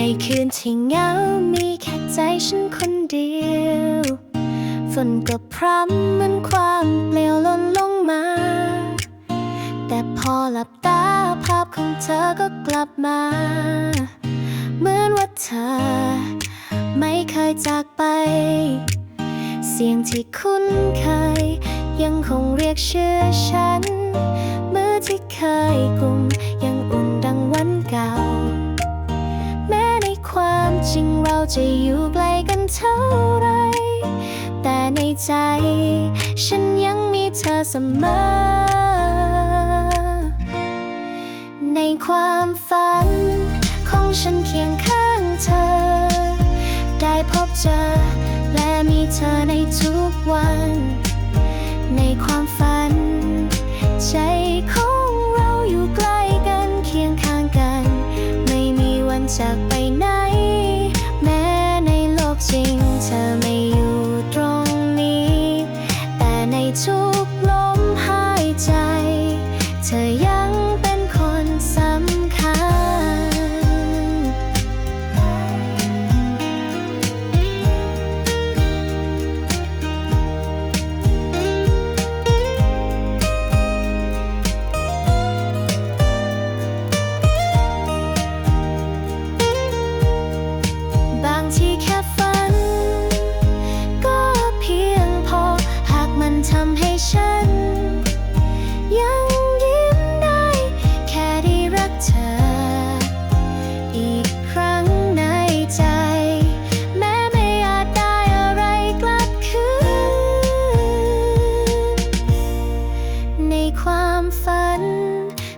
ในคืนที่เหงา มีแค่ใจฉันคนเดียวฝนก็พรำเหมือนความเปลวล่นลงมา แต่พอหลับตาภาพของเธอก็กลับมา เหมือนว่าเธอ ไม่เคยจากไป เสียงที่คุ้นเคย ยังคงเรียกชื่อฉันมือที่เคยกลุ่ม จะอยู่ไกลกันเท่าไร แต่ในใจ ฉันยังมีเธอเสมอ ในความฝัน ของฉันเคียงข้างเธอ ได้พบเจอ และมีเธอในทุกวัน ในความฝัน ในโความฝัน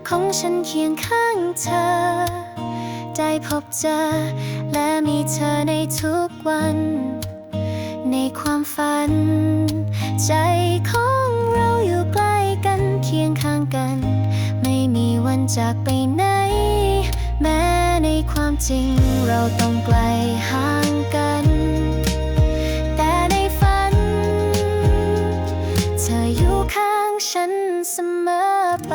ของฉันเคียงข้างเธอ ได้พบเจอ และมีเธอในทุกวัน ในความฝัน ใจของเราอยู่ใกล้กันเคียงข้างกัน ไม่มีวันจากไปไหน แม้ในความจริงเราต้องไกลห่างกัน เสมอไป